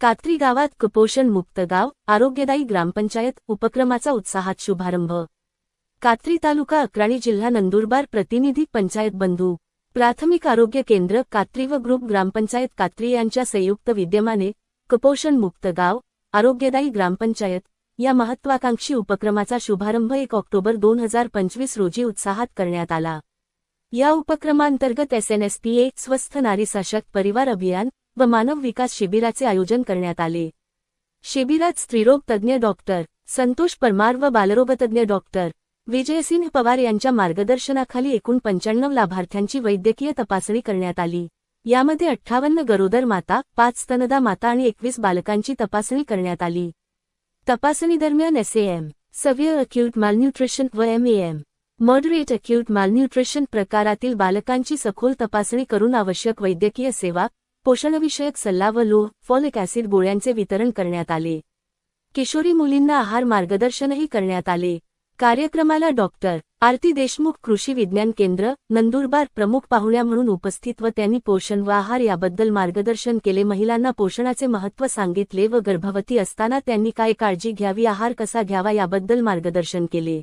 कात्री गावात कुपोषण मुक्त गाव आरोग्यदायी ग्रामपंचायत उपक्रमाचा उत्साहात शुभारंभ. कात्री तालुका अक्राणी जिल्हा नंदुरबार प्रतिनिधी पंचायत बंधू. प्राथमिक आरोग्य केंद्र कात्री व ग्रुप ग्रामपंचायत कात्री यांच्या संयुक्त विद्यमाने कुपोषण मुक्त गाव आरोग्यदायी ग्रामपंचायत या महत्वाकांक्षी उपक्रमाचा शुभारंभ एक ऑक्टोबर दोन हजार पंचवीस रोजी उत्साहात करण्यात आला. या उपक्रमांतर्गत एसएनएसपीए स्वस्थ नारी सशक्त परिवार अभियान व मानव विकास शिबिराचे आयोजन करण्यात आले. शिबिरात स्त्रीरोग तज्ज्ञ डॉक्टर संतोष परमार व बालरोगतज्ञ डॉक्टर विजयसिंह पवार यांच्या मार्गदर्शनाखाली एकूण पंच्याण्णव लाभार्थ्यांची वैद्यकीय तपासणी करण्यात आली. यामध्ये अठ्ठावन्न गरोदर माता पाच स्तनदा माता आणि एकवीस बालकांची तपासणी करण्यात आली. तपासणीदरम्यान एसएएम सव्हिअर अक्यूट मालन्यूट्रिशन व एमएएम मॉडरेट अक्यूट मालन्यूट्रिशन प्रकारातील बालकांची सखोल तपासणी करून आवश्यक वैद्यकीय सेवा पोषणविषयक सल्ला व लो फॉलिक ॲसिड गोळ्यांचे वितरण करण्यात आले. किशोरी मुलींना आहार मार्गदर्शनही करण्यात आले. कार्यक्रमाला डॉक्टर आरती देशमुख कृषी विज्ञान केंद्र नंदुरबार प्रमुख पाहुण्या म्हणून उपस्थित व त्यांनी पोषण व आहार याबद्दल मार्गदर्शन केले. महिलांना पोषणाचे महत्त्व सांगितले व गर्भवती असताना त्यांनी काय काळजी घ्यावी आहार कसा घ्यावा याबद्दल मार्गदर्शन केले.